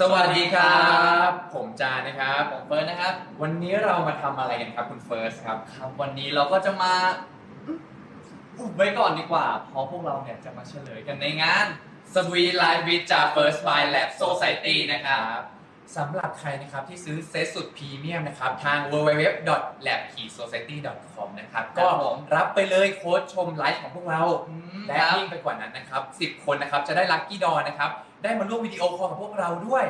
สวัสดีครับ ผมจานะครับผมเฟิร์สนะครับ วันนี้เรามาทำอะไรกันครับคุณเฟิร์สครับ ครับวันนี้เราก็จะมาอุบไว้ก่อนดีกว่า เพราะพวกเราเนี่ยจะมาเฉลยกันในงาน Sweet Life with j a First by Lab Society นะครับ สำหรับใครนะครับที่ซื้อเซตสุดพรีเมียมนะครับทาง www.lab-society.com นะครับก็รับไปเลยโค้ดชมไลฟ์ของพวกเราอืมและครับยิ่งไปกว่านั้นนะครับ 10 คนนะครับจะได้ลัคกี้ดอนะครับได้มาร่วมวิดีโอคอลกับพวกเราด้วย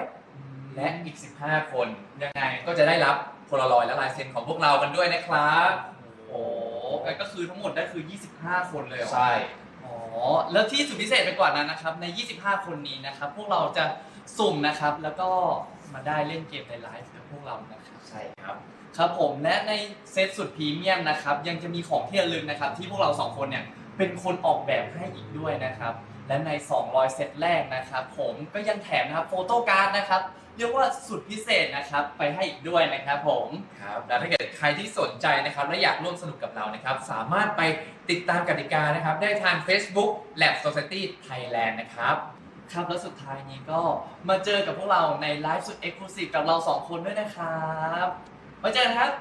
และอีก 15 คนยังไงก็จะได้รับโพลารอยด์และลายเซ็นของพวกเรากันด้วยนะครับ โอ้โหก็คือทั้งหมดได้คือ 25 คนเลยเหรอ ใช่ อ๋อ แล้วที่สุดพิเศษไปกว่านั้นนะครับ ใน 25 คนนี้นะครับ พวกเราจะสุ่มนะครับ แล้วก็มาได้เล่นเกมในไลฟ์กับพวกเรานะครับ ใช่ครับ ครับผม และในเซตสุดพรีเมียมนะครับ ยังจะมีของที่ระลึกนะครับ ที่พวกเราสองคนเนี่ย เป็นคนออกแบบให้อีกด้วยนะครับ และใน 200 เซตแรกนะครับ ผมก็ยังแถมนะครับโฟโต้การ์ดนะครับ เรียกว่าสุดพิเศษนะครับ ไปให้อีกด้วยนะครับผม ครับแล้วถ้าเกิดใครที่สนใจนะครับ และอยากร่วมสนุกกับเรานะครับ สามารถไปติดตามกติกานะครับ ได้ทาง Facebook Lab Society Thailand นะครับ ครับแล้วสุดท้ายนี้ก็มาเจอกับพวกเราในไลฟ์สุดเอ็กซ์คลูซีฟกับเราสองคนด้วยนะครับไว้เจอกันครับ